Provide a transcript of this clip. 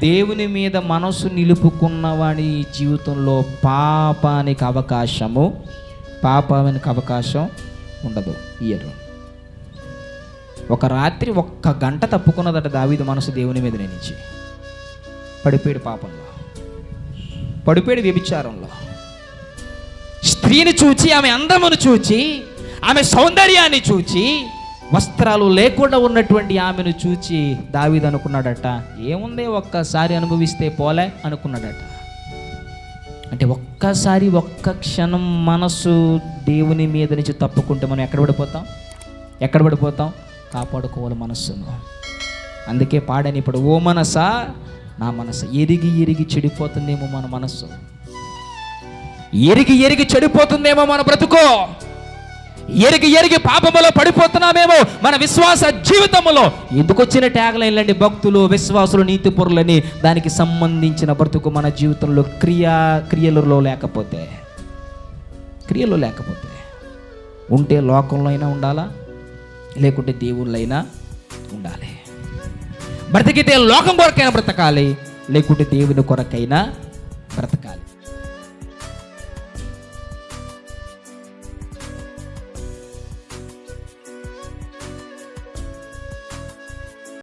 దేవుని మీద మనసు నిలుపుకున్నవాడి జీవితంలో పాపానికి అవకాశము పాపానికి అవకాశం ఉండదు ఇయర్ ఒక రాత్రి ఒక్క గంట తప్పుకున్నదట దావీదు మనసు దేవుని మీద నుంచి పడిపోయాడు పాపంలో. పడిపోయాడు వ్యభిచారంలో. స్త్రీని చూచి ఆమె అందమును చూచి ఆమె సౌందర్యాన్ని చూచి వస్త్రాలు లేకుండా ఉన్నటువంటి ఆమెను చూచి దావీద్ అనుకున్నాడట ఏముంది ఒక్కసారి అనుభవిస్తే పోలే? అనుకున్నాడట. అంటే ఒక్కసారి ఒక్క క్షణం మనసు దేవుని మీద నుంచి తప్పుకుంటే మనం ఎక్కడ పడిపోతాం? ఎక్కడ పడిపోతాం? కాపాడుకోవాలి మనస్సును. అందుకే పాడని ఇప్పుడు ఓ మనసా నా మనసు ఎరిగి ఎరిగి చెడిపోతుందేమో మన మనస్సు. ఎరిగి ఎరిగి చెడిపోతుందేమో మన బ్రతుకో. ఎరిగి ఎరిగి పాపములో పడిపోతున్నామేమో మన విశ్వాస జీవితములో. ఎందుకు వచ్చిన ట్యాగ్లైన్లండి భక్తులు విశ్వాసులు నీతిపురులని దానికి సంబంధించిన బ్రతుకు మన జీవితంలో క్రియా క్రియలలో లేకపోతే. క్రియలు లేకపోతే. ఉంటే లోకంలో అయినా ఉండాలా? లేకుంటే దేవుళ్ళు అయినా ఉండాలి. బ్రతికితే లోకం కొరకైనా బ్రతకాలి. లేకుంటే దేవుని కొరకైనా